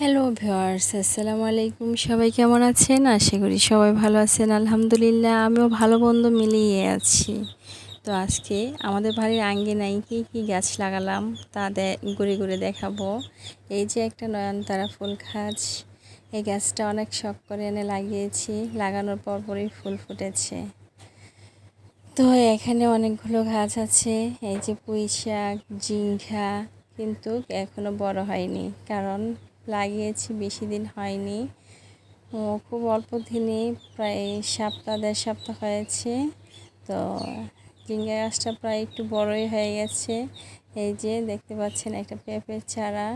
Hello viewers আসসালামু আলাইকুম সবাই কেমন আছেন? আশা করি সবাই ভালো আছেন। আলহামদুলিল্লাহ, আমিও ভালো বন্ধু মিলিয়ে আছি। তো আজকে আমাদের বাড়ির আঙ্গিনায় কী কী গাছ লাগালাম, তা ঘুরে ঘুরে দেখাবো। এই যে একটা নয়নতারা ফুল গাছ, এই গাছটা অনেক শখ করে এনে লাগিয়েছি। লাগানোর পর পরই ফুল ফুটেছে। তো এখানে অনেকগুলো গাছ আছে। এই যে পুঁই শাক জিঙ্ঘা কিন্তু এখনও বড় হয়নি। কারণ লাগিয়েছি, বেশি দিন হয়নি। খুব অল্প দিনে প্রায় সপ্তাহ, দেড় সপ্তাহ হয়েছে। তো ঝিঙ্গা গাছটা প্রায় একটু বড়ই হয়ে গেছে। এই যে দেখতে পাচ্ছেন একটা পেঁপের চারা।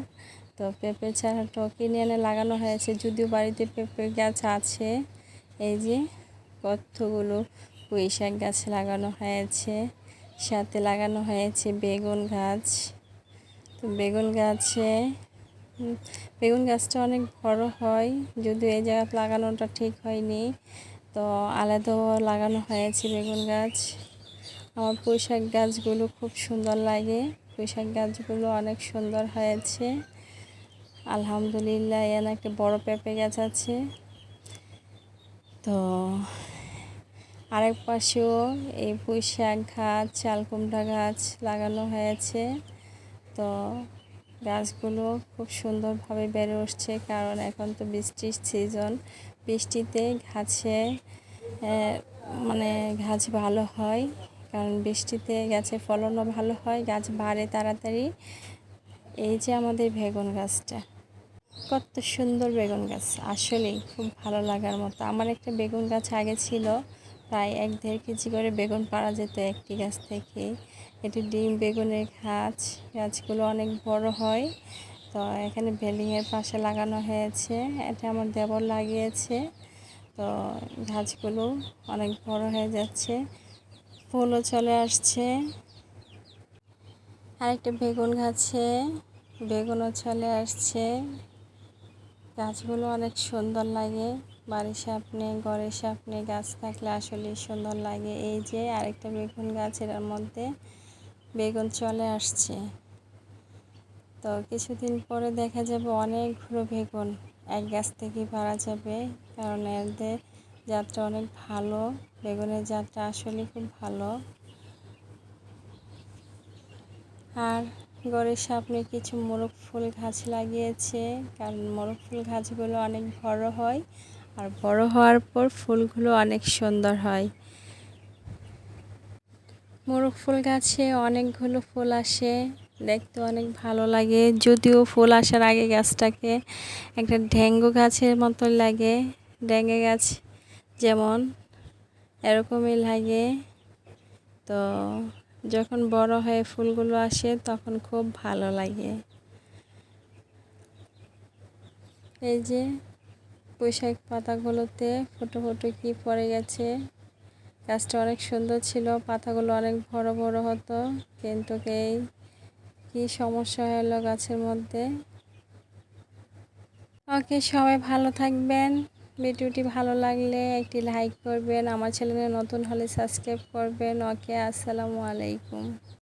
তো পেঁপের চারাটা কিনে এনে লাগানো হয়েছে, যদিও বাড়িতে পেঁপে গাছ আছে। এই যে কতগুলো পুঁই শাক গাছ লাগানো হয়েছে, সাথে লাগানো হয়েছে বেগুন গাছ। তো বেগুন গাছে বেগুন গাছটা অনেক বড় হয়, যদিও এই জায়গা লাগানোটা ঠিক হয়নি। তো আলাদাও লাগানো হয়েছে বেগুন গাছ। আমার পুঁইশাক গাছগুলো খুব সুন্দর লাগে। পুঁইশাক গাছগুলো অনেক সুন্দর হয়েছে। আলহামদুলিল্লাহ, এখানে একটা বড় পেঁপে গাছ আছে। তো আরেক পাশেও এই পুঁইশাক গাছ, চালকুমড়া গাছ লাগানো হয়েছে। তো গাছগুলো খুব সুন্দরভাবে বেড়ে উঠছে, কারণ এখন তো বৃষ্টির সিজন বৃষ্টিতে গাছে মানে গাছ ভালো হয়, কারণ বৃষ্টিতে গাছে ফলনও ভালো হয়, গাছ বাড়ে তাড়াতাড়ি। এই যে আমাদের বেগুন গাছটা। কত সুন্দর বেগুন গাছ, আসলেই খুব ভালো লাগার মতো। আমার একটা বেগুন গাছ আগে ছিল প্রায় এক দেড় কেজি করে বেগুন পাড়া যেত একটি গাছ থেকে। এটি ডিম, বেগুনের গাছ, গাছগুলো অনেক বড় হয়। তো এখানে বেলিংয়ের পাশে লাগানো হয়েছে, এটা আমার দেবর লাগিয়েছে। তো গাছগুলো অনেক বড় হয়ে যাচ্ছে, ফুলও চলে আসছে। আরেকটা বেগুন গাছে, বেগুনও চলে আসছে। গাছগুলো অনেক সুন্দর লাগে। বাড়ির সামনে, ঘরের সামনে গাছ থাকলে আসলেই সুন্দর লাগে। এই যে আরেকটা বেগুন গাছের মধ্যে বেগুন চলে আসছে। তো কিছুদিন পরে দেখা যাবে অনেকগুলো বেগুন এক গাছ থেকে পারা যাবে। কারণ এদের যাত্রা অনেক ভালো। বেগুনের যাত্রা আসলে খুব ভালো। আর ঘরের সামনে কিছু মোরগ ফুল গাছ লাগিয়েছে, কারণ মোরগ ফুল গাছগুলো অনেক বড় হয়, আর বড় হওয়ার পর ফুলগুলো অনেক সুন্দর হয়। মোরগ ফুল গাছে অনেকগুলো ফুল আসে, দেখতে অনেক ভালো লাগে, যদিও ফুল আসার আগে গাছটাকে একটা ডেঙ্গু গাছের মতো লাগে, ডেঙ্গে গাছ যেমন এরকমই লাগে। তো যখন বড় হয়ে ফুলগুলো আসে তখন খুব ভালো লাগে। এই যে বৈশাখ পাতাগুলোতে ফুটো ফুটো কি পড়ে গেছে। গাছটা অনেক সুন্দর ছিল, পাতাগুলো অনেক বড় বড় হতো, কিন্তু এই কি সমস্যা হলো গাছের মধ্যে? ওকে, সবাই ভালো থাকবেন। ভিডিওটি ভালো লাগলে একটি লাইক করবেন, আমার চ্যানেলে নতুন হলে সাবস্ক্রাইব করবেন। ওকে, আসসালামু আলাইকুম।